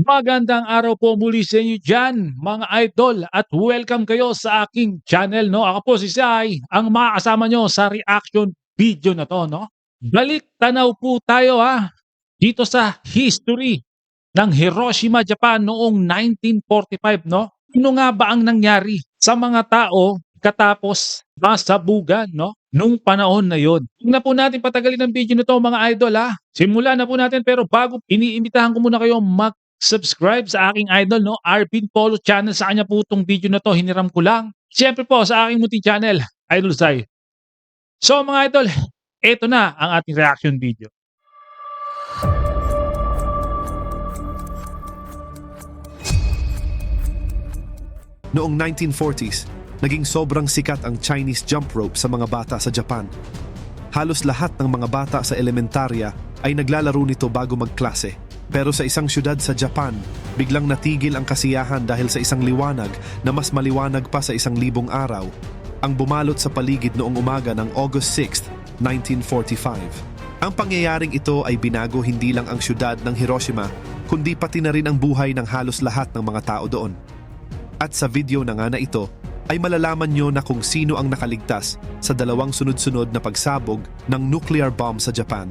Magandang araw po muli sa inyo dyan, mga idol, at welcome kayo sa aking channel, no? Ako po si Sai, ang makakasama nyo sa reaction video na to, no? Balik tanaw po tayo, ha? Dito sa history ng Hiroshima, Japan noong 1945, no? Ano nga ba ang nangyari sa mga tao katapos masabugan, no? Nung panahon na yon. Huwag na po natin patagalin ang video na to, mga idol, ha? Simulan na po natin, pero bago, iniimbitahan ko muna kayo mag subscribe sa aking idol, no? Arvin Polo channel. Sa kanya po itong video na to, hiniram ko lang. Siyempre po, sa aking munting channel, Idol Sai. So mga idol, eto na ang ating reaction video. Noong 1940s, naging sobrang sikat ang Chinese jump rope sa mga bata sa Japan. Halos lahat ng mga bata sa elementarya ay naglalaro nito bago magklase. Pero sa isang syudad sa Japan, biglang natigil ang kasiyahan dahil sa isang liwanag na mas maliwanag pa sa isang libong araw ang bumalot sa paligid noong umaga ng August 6, 1945. Ang pangyayaring ito ay binago hindi lang ang syudad ng Hiroshima, kundi pati na rin ang buhay ng halos lahat ng mga tao doon. At sa video na nga na ito, ay malalaman nyo na kung sino ang nakaligtas sa dalawang sunod-sunod na pagsabog ng nuclear bomb sa Japan.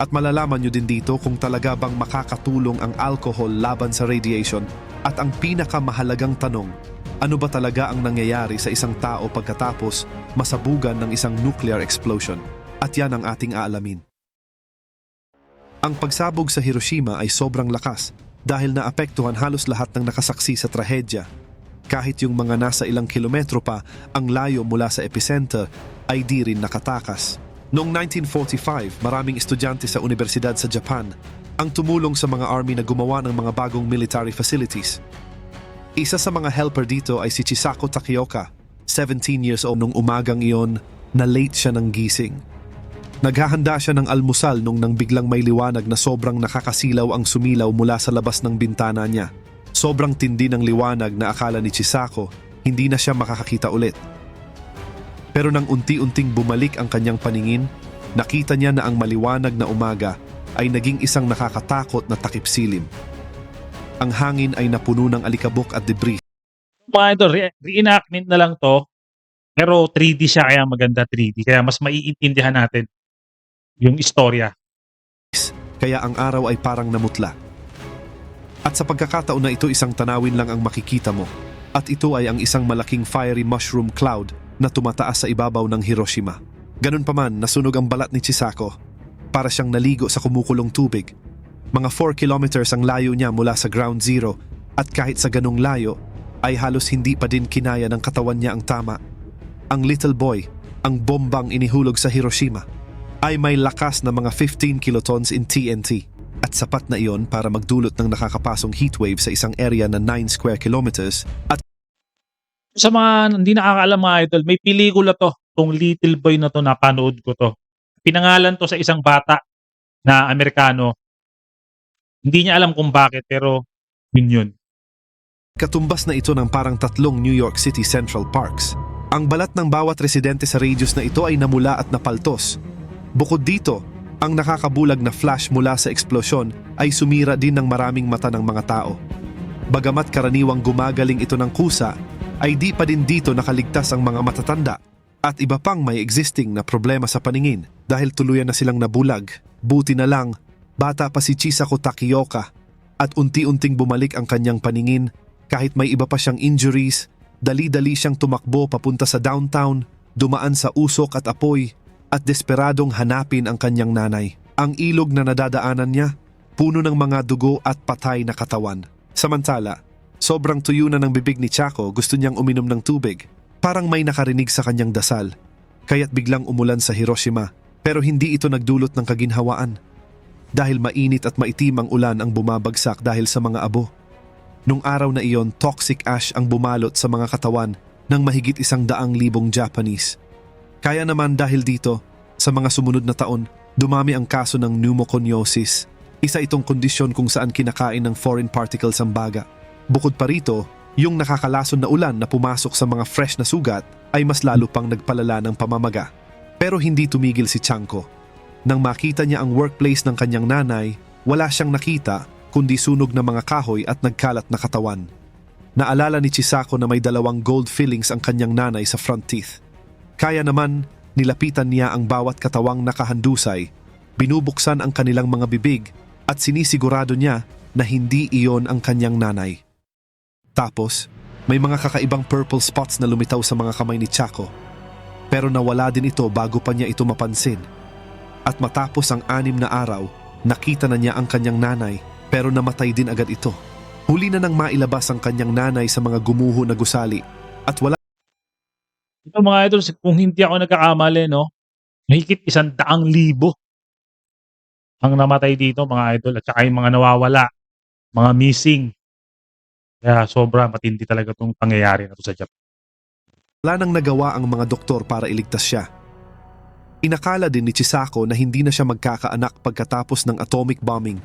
At malalaman nyo din dito kung talaga bang makakatulong ang alcohol laban sa radiation at ang pinakamahalagang tanong, ano ba talaga ang nangyayari sa isang tao pagkatapos masabugan ng isang nuclear explosion? At yan ang ating aalamin. Ang pagsabog sa Hiroshima ay sobrang lakas dahil naapektuhan halos lahat ng nakasaksi sa trahedya kahit yung mga nasa ilang kilometro pa ang layo mula sa epicenter ay di rin nakatakas. Noong 1945, maraming estudyante sa universidad sa Japan ang tumulong sa mga army na gumawa ng mga bagong military facilities. Isa sa mga helper dito ay si Chisako Takioka, 17 years old nung umagang iyon na late siya ng gising. Naghahanda siya ng almusal nung nang biglang may liwanag na sobrang nakakasilaw ang sumilaw mula sa labas ng bintana niya. Sobrang tindi ng liwanag na akala ni Chisako hindi na siya makakakita ulit. Pero nang unti-unting bumalik ang kanyang paningin, nakita niya na ang maliwanag na umaga ay naging isang nakakatakot na takip silim. Ang hangin ay napuno ng alikabok at debris. Mga idol, re- reenactment na lang to. Pero 3D siya kaya maganda 3D. Kaya mas maiintindihan natin yung istorya. kaya ang araw ay parang namutla. At sa pagkakataon na ito isang tanawin lang ang makikita mo. At ito ay ang isang malaking fiery mushroom cloud na tumataas sa ibabaw ng Hiroshima. Ganun pa man, nasunog ang balat ni Chisako. Para siyang naligo sa kumukulong tubig. Mga 4 kilometers ang layo niya mula sa ground zero at kahit sa ganong layo, ay halos hindi pa din kinaya ng katawan niya ang tama. Ang little boy, ang bombang inihulog sa Hiroshima, ay may lakas na mga 15 kilotons in TNT at sapat na iyon para magdulot ng nakakapasong heatwave sa isang area na 9 square kilometers at Sa mga hindi nakakaalam mga idol, may pelikula to. Tong Little Boy na to, napanood ko to. Pinangalan to sa isang bata na Amerikano. Hindi niya alam kung bakit, pero yun yun. katumbas na ito ng parang tatlong New York City Central Parks. Ang balat ng bawat residente sa radius na ito ay namula at napaltos. Bukod dito, ang nakakabulag na flash mula sa eksplosyon ay sumira din ng maraming mata ng mga tao. Bagamat karaniwang gumagaling ito ng kusa, ay di pa din dito nakaligtas ang mga matatanda at iba pang may existing na problema sa paningin dahil tuluyan na silang nabulag. Buti na lang, bata pa si Chisako Takioka at unti-unting bumalik ang kanyang paningin kahit may iba pa siyang injuries, dali-dali siyang tumakbo papunta sa downtown, dumaan sa usok at apoy at desperadong hanapin ang kanyang nanay. Ang ilog na nadadaanan niya, puno ng mga dugo at patay na katawan. Samantala, sobrang tuyo na ng bibig ni Chaco gusto niyang uminom ng tubig. Parang may nakarinig sa kanyang dasal. Kaya't biglang umulan sa Hiroshima pero hindi ito nagdulot ng kaginhawaan. Dahil mainit at maitim ang ulan ang bumabagsak dahil sa mga abo. Nung araw na iyon, toxic ash ang bumalot sa mga katawan ng mahigit isang daang libong Japanese. Kaya naman dahil dito, sa mga sumunod na taon, dumami ang kaso ng pneumoconiosis. Isa itong kondisyon kung saan kinakain ng foreign particles ang baga. Bukod pa rito, yung nakakalason na ulan na pumasok sa mga fresh na sugat ay mas lalo pang nagpalala ng pamamaga. Pero hindi tumigil si Chanko. Nang makita niya ang workplace ng kanyang nanay, wala siyang nakita kundi sunog na mga kahoy at nagkalat na katawan. Naalala ni Chisako na may dalawang gold fillings ang kanyang nanay sa front teeth. Kaya naman, nilapitan niya ang bawat katawang nakahandusay, binubuksan ang kanilang mga bibig at sinisigurado niya na hindi iyon ang kanyang nanay. Tapos, may mga kakaibang purple spots na lumitaw sa mga kamay ni Chaco. Pero nawala din ito bago pa niya ito mapansin. At matapos ang anim na araw, nakita na niya ang kanyang nanay pero namatay din agad ito. Huli na nang mailabas ang kanyang nanay sa mga gumuho na gusali at wala Ito mga idol, kung hindi ako nagkakamali, no, mahigit isang daang libo ang namatay dito mga idol at saka yung mga nawawala, mga missing. Kaya sobra matindi talaga itong pangyayari na to sa Japan. Wala nang nagawa ang mga doktor para iligtas siya. Inakala din ni Chisako na hindi na siya magkakaanak pagkatapos ng atomic bombing.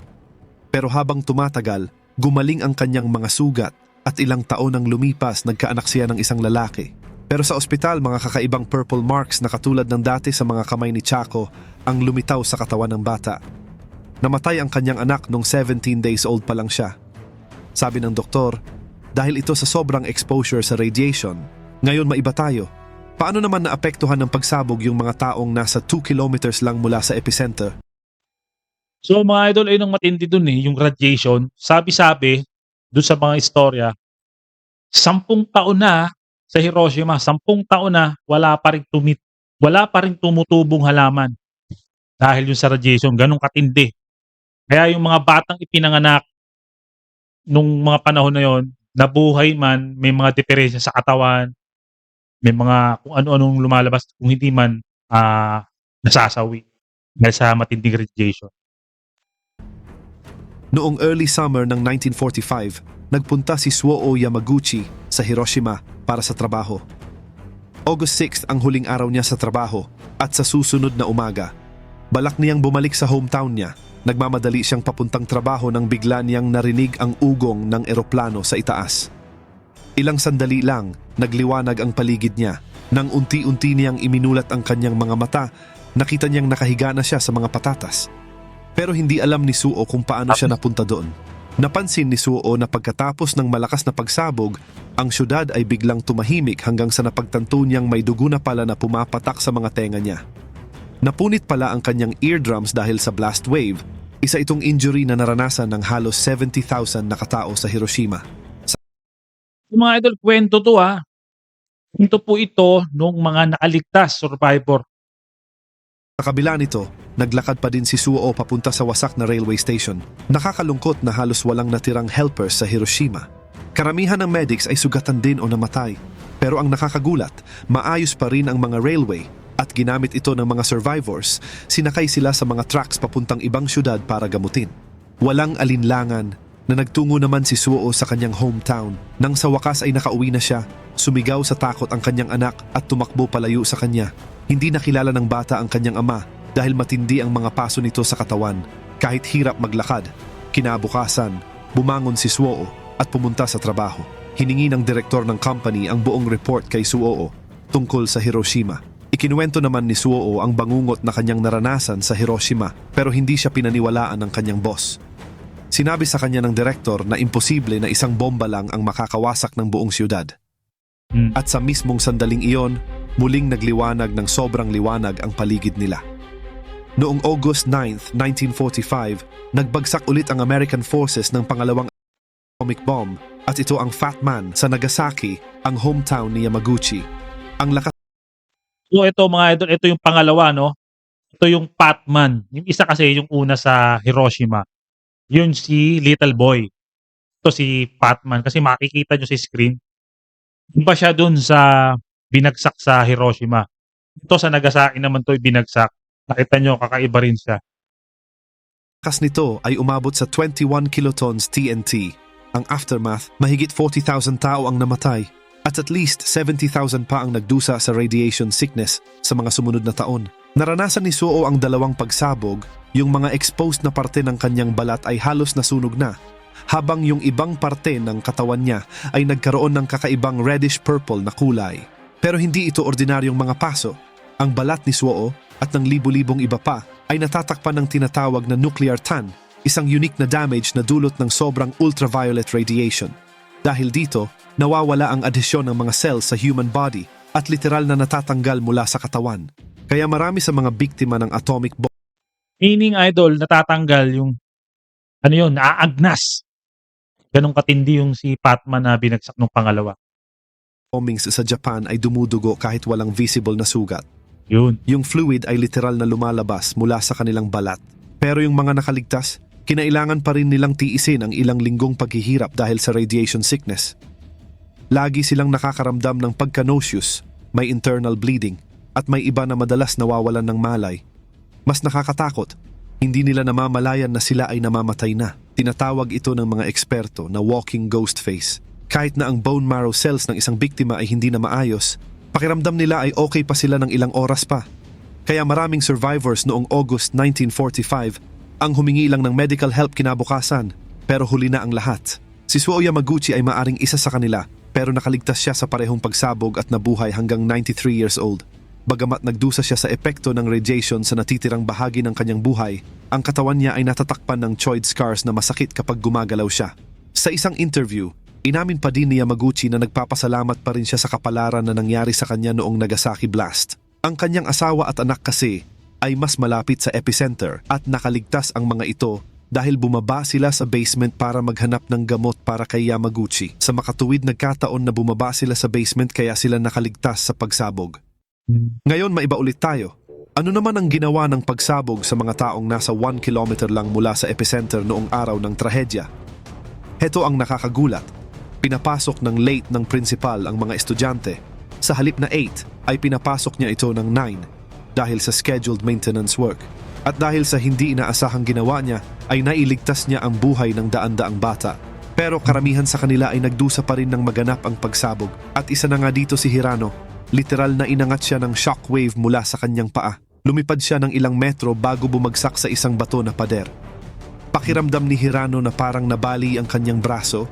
Pero habang tumatagal, gumaling ang kanyang mga sugat at ilang taon nang lumipas nagkaanak siya ng isang lalaki. Pero sa ospital, mga kakaibang purple marks na katulad ng dati sa mga kamay ni Chaco ang lumitaw sa katawan ng bata. Namatay ang kanyang anak nung 17 days old pa lang siya. Sabi ng doktor, dahil ito sa sobrang exposure sa radiation, ngayon maiba tayo. Paano naman naapektuhan ng pagsabog yung mga taong nasa 2 kilometers lang mula sa epicenter? So mga idol, ayun ang matindi dun eh, yung radiation. Sabi-sabi, dun sa mga istorya, sampung taon na sa Hiroshima, sampung taon na wala pa rin tumit, wala pa rin tumutubong halaman. Dahil yung sa radiation, ganun katindi. Kaya yung mga batang ipinanganak nung mga panahon na yon, nabuhay man, may mga diferensya sa katawan, may mga kung ano-anong lumalabas, kung hindi man ah, nasasawi dahil sa matinding radiation. Noong early summer ng 1945, nagpunta si Suo Yamaguchi sa Hiroshima para sa trabaho. August 6 ang huling araw niya sa trabaho at sa susunod na umaga, balak niyang bumalik sa hometown niya. Nagmamadali siyang papuntang trabaho nang bigla niyang narinig ang ugong ng eroplano sa itaas. Ilang sandali lang, nagliwanag ang paligid niya. Nang unti-unti niyang iminulat ang kanyang mga mata, nakita niyang nakahiga na siya sa mga patatas. Pero hindi alam ni Suo kung paano siya napunta doon. Napansin ni Suo na pagkatapos ng malakas na pagsabog, ang syudad ay biglang tumahimik hanggang sa napagtanto niyang may dugo na pala na pumapatak sa mga tenga niya. Napunit pala ang kanyang eardrums dahil sa blast wave, isa itong injury na naranasan ng halos 70,000 na katao sa Hiroshima. Yung mga idol, kwento to ha. Kwento po ito nung mga nakaligtas survivor. Sa kabila nito, naglakad pa din si Suo papunta sa wasak na railway station. Nakakalungkot na halos walang natirang helpers sa Hiroshima. Karamihan ng medics ay sugatan din o namatay. Pero ang nakakagulat, maayos pa rin ang mga railway at ginamit ito ng mga survivors, sinakay sila sa mga trucks papuntang ibang syudad para gamutin. Walang alinlangan na nagtungo naman si Suo sa kanyang hometown. Nang sa wakas ay nakauwi na siya, sumigaw sa takot ang kanyang anak at tumakbo palayo sa kanya. Hindi nakilala ng bata ang kanyang ama dahil matindi ang mga paso nito sa katawan. Kahit hirap maglakad, kinabukasan, bumangon si Suo at pumunta sa trabaho. Hiningi ng direktor ng company ang buong report kay Suo tungkol sa Hiroshima. Ikinuwento naman ni Suo ang bangungot na kanyang naranasan sa Hiroshima pero hindi siya pinaniwalaan ng kanyang boss. Sinabi sa kanya ng direktor na imposible na isang bomba lang ang makakawasak ng buong siyudad. Hmm. At sa mismong sandaling iyon, muling nagliwanag ng sobrang liwanag ang paligid nila. Noong August 9, 1945, nagbagsak ulit ang American forces ng pangalawang atomic bomb at ito ang Fat Man sa Nagasaki, ang hometown ni Yamaguchi. Ang lakas So ito mga idol, ito yung pangalawa no. Ito yung Patman. Yung isa kasi yung una sa Hiroshima. Yun si Little Boy. Ito si Patman kasi makikita nyo sa screen. Pa siya dun sa binagsak sa Hiroshima. Ito sa Nagasaki naman to binagsak. Nakita nyo, kakaiba rin siya. Kas nito ay umabot sa 21 kilotons TNT. Ang aftermath, mahigit 40,000 tao ang namatay at at least 70,000 pa ang nagdusa sa radiation sickness sa mga sumunod na taon. Naranasan ni Suo ang dalawang pagsabog, yung mga exposed na parte ng kanyang balat ay halos nasunog na, habang yung ibang parte ng katawan niya ay nagkaroon ng kakaibang reddish-purple na kulay. Pero hindi ito ordinaryong mga paso. Ang balat ni Suo at ng libu-libong iba pa ay natatakpan ng tinatawag na nuclear tan, isang unique na damage na dulot ng sobrang ultraviolet radiation. Dahil dito, nawawala ang adhesyon ng mga cells sa human body at literal na natatanggal mula sa katawan. Kaya marami sa mga biktima ng atomic bomb Meaning, idol, natatanggal yung, ano yun, naaagnas. Ganong katindi yung si Patman na binagsak nung pangalawa. bombings sa Japan ay dumudugo kahit walang visible na sugat. Yun. Yung fluid ay literal na lumalabas mula sa kanilang balat. Pero yung mga nakaligtas, kinailangan pa rin nilang tiisin ang ilang linggong paghihirap dahil sa radiation sickness. Lagi silang nakakaramdam ng pagka-nauseous, may internal bleeding, at may iba na madalas nawawalan ng malay. Mas nakakatakot, hindi nila namamalayan na sila ay namamatay na. Tinatawag ito ng mga eksperto na walking ghost face. Kahit na ang bone marrow cells ng isang biktima ay hindi na maayos, pakiramdam nila ay okay pa sila ng ilang oras pa. Kaya maraming survivors noong August 1945 ang humingi lang ng medical help kinabukasan, pero huli na ang lahat. Si Suo Yamaguchi ay maaring isa sa kanila, pero nakaligtas siya sa parehong pagsabog at nabuhay hanggang 93 years old. Bagamat nagdusa siya sa epekto ng radiation sa natitirang bahagi ng kanyang buhay, ang katawan niya ay natatakpan ng choid scars na masakit kapag gumagalaw siya. Sa isang interview, inamin pa din ni Yamaguchi na nagpapasalamat pa rin siya sa kapalaran na nangyari sa kanya noong Nagasaki Blast. Ang kanyang asawa at anak kasi ay mas malapit sa epicenter at nakaligtas ang mga ito dahil bumaba sila sa basement para maghanap ng gamot para kay Yamaguchi. Sa makatuwid nagkataon na bumaba sila sa basement kaya sila nakaligtas sa pagsabog. Ngayon maiba ulit tayo. Ano naman ang ginawa ng pagsabog sa mga taong nasa 1 kilometer lang mula sa epicenter noong araw ng trahedya? Heto ang nakakagulat. Pinapasok ng late ng principal ang mga estudyante. Sa halip na 8 ay pinapasok niya ito ng 9 dahil sa scheduled maintenance work. At dahil sa hindi inaasahang ginawa niya ay nailigtas niya ang buhay ng daan-daang bata. Pero karamihan sa kanila ay nagdusa pa rin ng maganap ang pagsabog. At isa na nga dito si Hirano Literal na inangat siya ng shockwave mula sa kanyang paa. Lumipad siya ng ilang metro bago bumagsak sa isang bato na pader. Pakiramdam ni Hirano na parang nabali ang kanyang braso,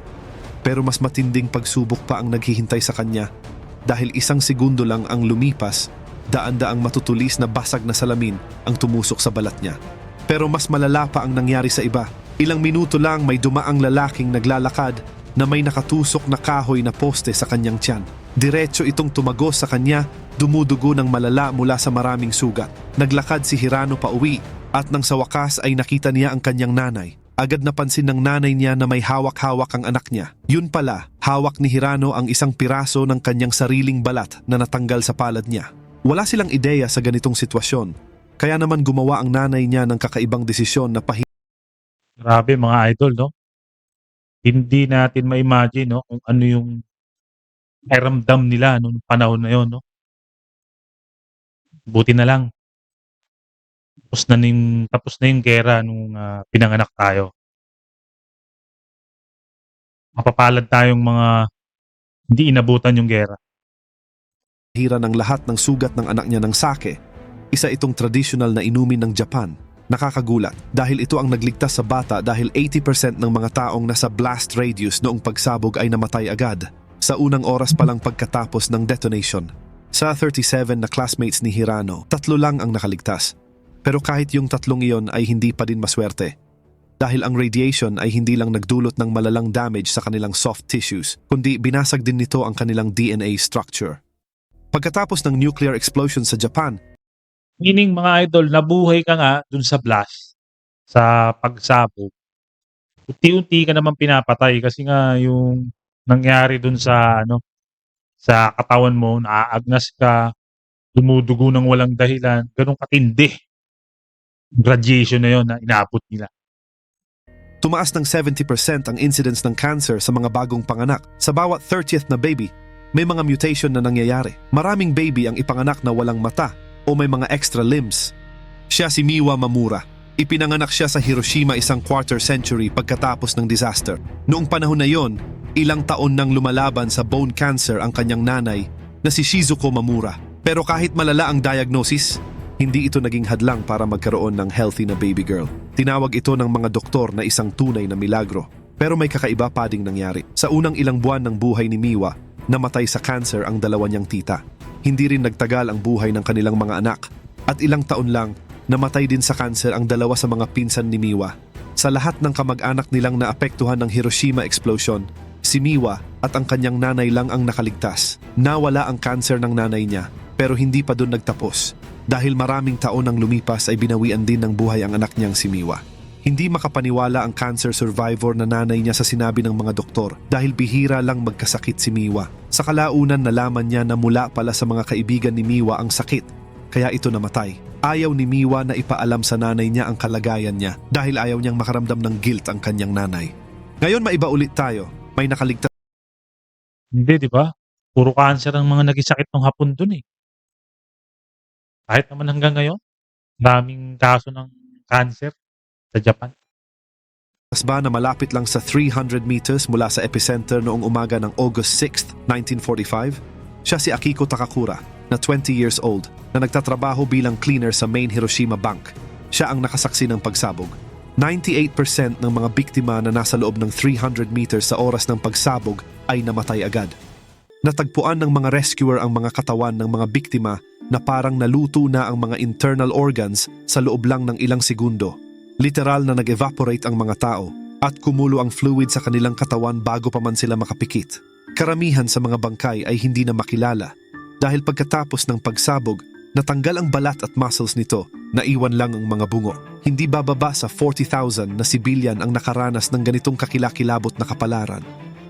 pero mas matinding pagsubok pa ang naghihintay sa kanya dahil isang segundo lang ang lumipas, daan-daang matutulis na basag na salamin ang tumusok sa balat niya. Pero mas malala pa ang nangyari sa iba. Ilang minuto lang may dumaang lalaking naglalakad na may nakatusok na kahoy na poste sa kanyang tiyan. Diretso itong tumagos sa kanya, dumudugo ng malala mula sa maraming sugat. Naglakad si Hirano pa uwi at nang sa wakas ay nakita niya ang kanyang nanay. Agad napansin ng nanay niya na may hawak-hawak ang anak niya. Yun pala, hawak ni Hirano ang isang piraso ng kanyang sariling balat na natanggal sa palad niya. Wala silang ideya sa ganitong sitwasyon. Kaya naman gumawa ang nanay niya ng kakaibang desisyon na pahi Grabe mga idol, no? Hindi natin ma-imagine, no? Kung ano yung pakiramdam nila no, nung panahon na yon, no? Buti na lang. Tapos na yung, tapos na yung gera nung ah, pinanganak tayo. Mapapalad tayong mga hindi inabutan yung gera. Hira ng lahat ng sugat ng anak niya ng sake. Isa itong traditional na inumin ng Japan. Nakakagulat dahil ito ang nagligtas sa bata dahil 80% ng mga taong nasa blast radius noong pagsabog ay namatay agad sa unang oras pa lang pagkatapos ng detonation. Sa 37 na classmates ni Hirano, tatlo lang ang nakaligtas. Pero kahit yung tatlong iyon ay hindi pa din maswerte. Dahil ang radiation ay hindi lang nagdulot ng malalang damage sa kanilang soft tissues, kundi binasag din nito ang kanilang DNA structure. Pagkatapos ng nuclear explosion sa Japan, Meaning mga idol, nabuhay ka nga dun sa blast, sa pagsabog. Unti-unti ka naman pinapatay kasi nga yung nangyari dun sa ano sa katawan mo, naaagnas ka, dumudugo ng walang dahilan, ganun katindi. Radiation na yon na inaabot nila. tumaas ng 70% ang incidence ng cancer sa mga bagong panganak. Sa bawat 30th na baby, may mga mutation na nangyayari. Maraming baby ang ipanganak na walang mata o may mga extra limbs. Siya si Miwa Mamura. Ipinanganak siya sa Hiroshima isang quarter century pagkatapos ng disaster. Noong panahon na yon, ilang taon nang lumalaban sa bone cancer ang kanyang nanay na si Shizuko Mamura. Pero kahit malala ang diagnosis, hindi ito naging hadlang para magkaroon ng healthy na baby girl. Tinawag ito ng mga doktor na isang tunay na milagro. Pero may kakaiba pa ding nangyari. Sa unang ilang buwan ng buhay ni Miwa, namatay sa cancer ang dalawa niyang tita. Hindi rin nagtagal ang buhay ng kanilang mga anak. At ilang taon lang, namatay din sa cancer ang dalawa sa mga pinsan ni Miwa. Sa lahat ng kamag-anak nilang naapektuhan ng Hiroshima explosion, si Miwa at ang kanyang nanay lang ang nakaligtas. Nawala ang cancer ng nanay niya, pero hindi pa doon nagtapos. Dahil maraming taon ang lumipas ay binawian din ng buhay ang anak niyang si Miwa. Hindi makapaniwala ang cancer survivor na nanay niya sa sinabi ng mga doktor dahil bihira lang magkasakit si Miwa. Sa kalaunan nalaman niya na mula pala sa mga kaibigan ni Miwa ang sakit, kaya ito namatay. Ayaw ni Miwa na ipaalam sa nanay niya ang kalagayan niya dahil ayaw niyang makaramdam ng guilt ang kanyang nanay. Ngayon maiba ulit tayo. May nakaligtas Hindi, di ba? Puro cancer ang mga naging sakit ng hapon dun eh. Kahit naman hanggang ngayon, daming kaso ng cancer sa Japan. ba na malapit lang sa 300 meters mula sa epicenter noong umaga ng August 6, 1945? Siya si Akiko Takakura, na 20 years old, na nagtatrabaho bilang cleaner sa main Hiroshima Bank. Siya ang nakasaksi ng pagsabog. 98% ng mga biktima na nasa loob ng 300 meters sa oras ng pagsabog ay namatay agad. Natagpuan ng mga rescuer ang mga katawan ng mga biktima na parang naluto na ang mga internal organs sa loob lang ng ilang segundo. Literal na nag-evaporate ang mga tao at kumulo ang fluid sa kanilang katawan bago pa man sila makapikit. Karamihan sa mga bangkay ay hindi na makilala dahil pagkatapos ng pagsabog, natanggal ang balat at muscles nito, naiwan lang ang mga bungo. Hindi bababa sa 40,000 na sibilyan ang nakaranas ng ganitong kakilakilabot na kapalaran.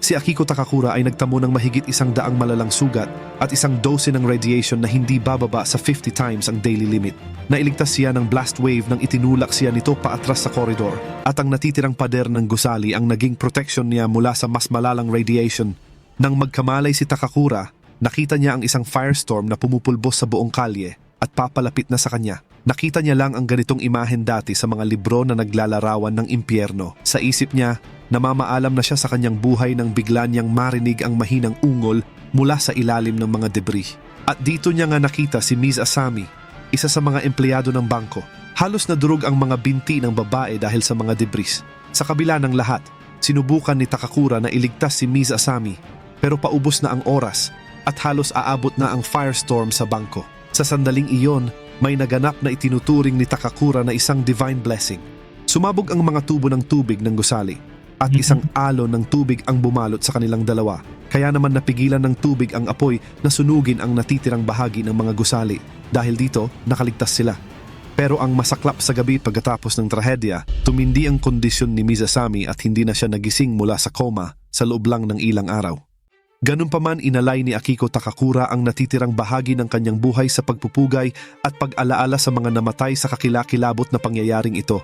Si Akiko Takakura ay nagtamo ng mahigit isang daang malalang sugat at isang dose ng radiation na hindi bababa sa 50 times ang daily limit. Nailigtas siya ng blast wave nang itinulak siya nito paatras sa koridor at ang natitirang pader ng gusali ang naging protection niya mula sa mas malalang radiation. Nang magkamalay si Takakura, nakita niya ang isang firestorm na pumupulbos sa buong kalye at papalapit na sa kanya. Nakita niya lang ang ganitong imahen dati sa mga libro na naglalarawan ng impyerno. Sa isip niya, namamaalam na siya sa kanyang buhay nang bigla niyang marinig ang mahinang ungol mula sa ilalim ng mga debris. At dito niya nga nakita si Ms. Asami, isa sa mga empleyado ng bangko. Halos nadurog ang mga binti ng babae dahil sa mga debris. Sa kabila ng lahat, sinubukan ni Takakura na iligtas si Ms. Asami pero paubos na ang oras at halos aabot na ang firestorm sa bangko. Sa sandaling iyon, may naganap na itinuturing ni Takakura na isang divine blessing. Sumabog ang mga tubo ng tubig ng gusali at Mhm. isang alon ng tubig ang bumalot sa kanilang dalawa. Kaya naman napigilan ng tubig ang apoy na sunugin ang natitirang bahagi ng mga gusali. Dahil dito, nakaligtas sila. Pero ang masaklap sa gabi pagkatapos ng trahedya, tumindi ang kondisyon ni Mizasami at hindi na siya nagising mula sa koma sa loob lang ng ilang araw. Ganun pa man inalay ni Akiko Takakura ang natitirang bahagi ng kanyang buhay sa pagpupugay at pag-alaala sa mga namatay sa kakilakilabot na pangyayaring ito.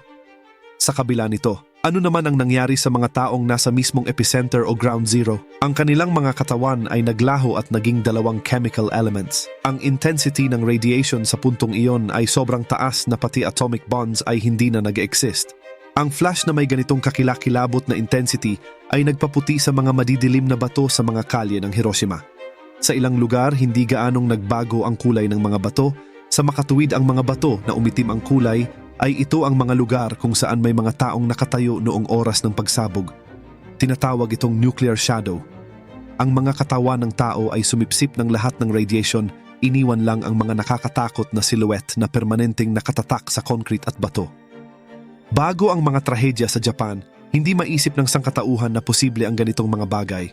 Sa kabila nito, ano naman ang nangyari sa mga taong nasa mismong epicenter o ground zero? Ang kanilang mga katawan ay naglaho at naging dalawang chemical elements. Ang intensity ng radiation sa puntong iyon ay sobrang taas na pati atomic bonds ay hindi na nag-exist. Ang flash na may ganitong kakilakilabot na intensity ay nagpaputi sa mga madidilim na bato sa mga kalye ng Hiroshima. Sa ilang lugar, hindi gaanong nagbago ang kulay ng mga bato. Sa makatuwid ang mga bato na umitim ang kulay, ay ito ang mga lugar kung saan may mga taong nakatayo noong oras ng pagsabog. Tinatawag itong nuclear shadow. Ang mga katawan ng tao ay sumipsip ng lahat ng radiation, iniwan lang ang mga nakakatakot na silhouette na permanenteng nakatatak sa concrete at bato. Bago ang mga trahedya sa Japan, hindi maisip ng sangkatauhan na posible ang ganitong mga bagay.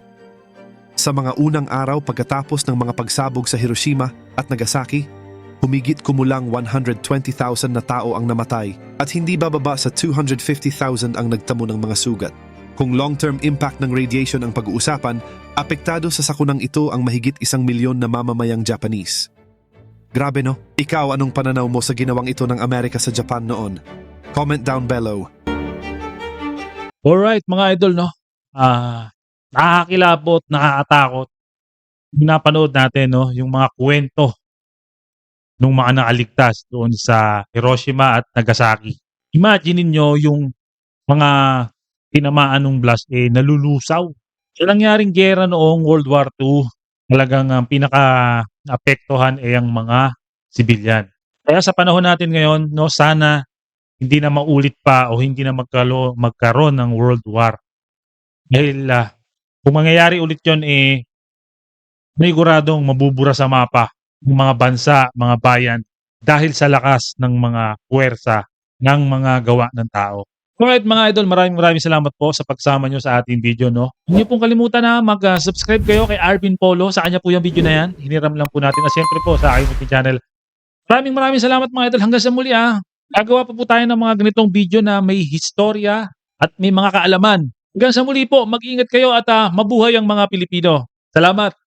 Sa mga unang araw pagkatapos ng mga pagsabog sa Hiroshima at Nagasaki, humigit kumulang 120,000 na tao ang namatay at hindi bababa sa 250,000 ang nagtamo ng mga sugat. Kung long-term impact ng radiation ang pag-uusapan, apektado sa sakunang ito ang mahigit isang milyon na mamamayang Japanese. Grabe no? Ikaw anong pananaw mo sa ginawang ito ng Amerika sa Japan noon? Comment down below. Alright mga idol, no? Ah, nakakakilabot, nakakatakot. Pinapanood natin, no? Yung mga kwento ng mga nakaligtas doon sa Hiroshima at Nagasaki. Imagine niyo yung mga tinamaan ng blast eh nalulusaw. Sa nangyaring gera noong World War II, talagang ang pinaka-apektuhan ay ang mga sibilyan. Kaya sa panahon natin ngayon, no, sana hindi na maulit pa o hindi na magkalo, magkaroon ng World War. Dahil ah, kung mangyayari ulit yon eh, paniguradong mabubura sa mapa ng mga bansa, mga bayan dahil sa lakas ng mga puwersa ng mga gawa ng tao. Alright mga idol, maraming maraming salamat po sa pagsama nyo sa ating video. No? Hindi pong kalimutan na mag-subscribe kayo kay Arvin Polo. Sa kanya po yung video na yan. Hiniram lang po natin. At siyempre po sa aking channel. Maraming maraming salamat mga idol. Hanggang sa muli ah. Gagawa pa po tayo ng mga ganitong video na may historya at may mga kaalaman. Hanggang sa muli po, mag-ingat kayo at ah, mabuhay ang mga Pilipino. Salamat!